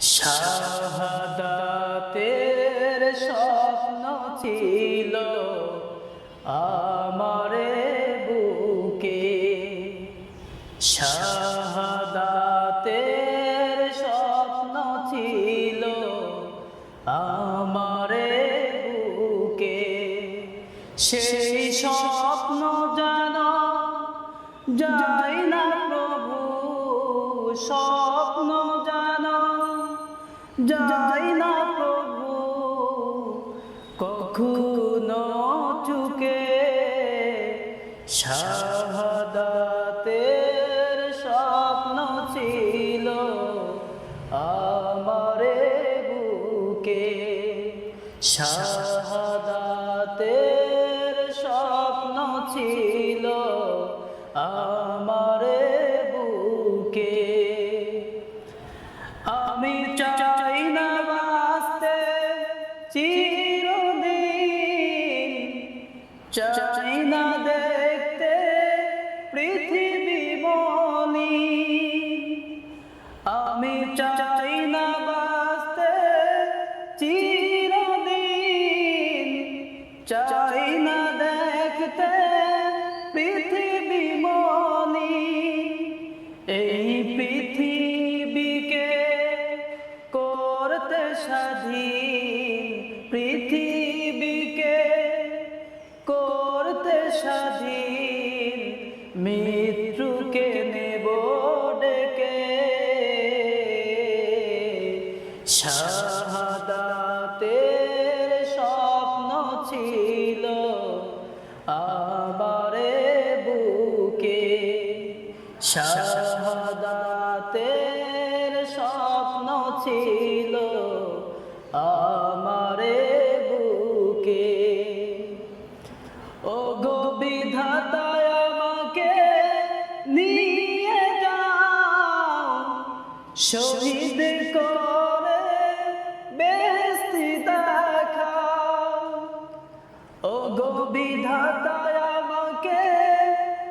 শাহাদাতের স্বপ্ন ছিল আমারে বুকে। শাহাদাতের স্বপ্ন ছিল আমারে বুকে। সেই স্বপ্ন জানো যাই না প্রভু জানো যাই না প্রভু কখনো চুকে শাহাদাতের স্বপ্ন ছিল আমারে বুকে। শাহাদাতের স্বপ্ন ছিল আমারে শাহাদাতের স্বপ্ন ছিল আমারে বুকে। শাহাদাতের স্বপ্ন ছিল আমারে বুকে। ও গো বিধাতায় আমাকে নিয়ে যাও। শহীদ করে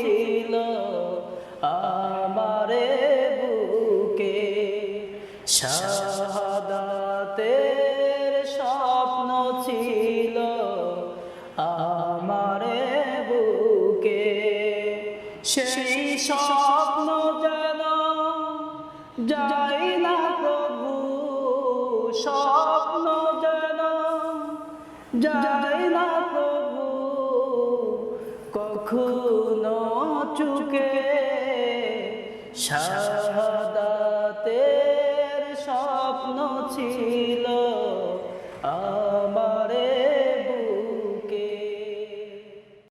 ছিল আমারে বুকে। শাহাদাতের স্বপ্ন ছিল আমারে বুকে। সেই স্বপ্ন যেন যাই না প্রভু, স্বপ্ন যেন যাই না প্রভু, কখনো চুকে শাহাদাতের স্বপ্ন ছিল।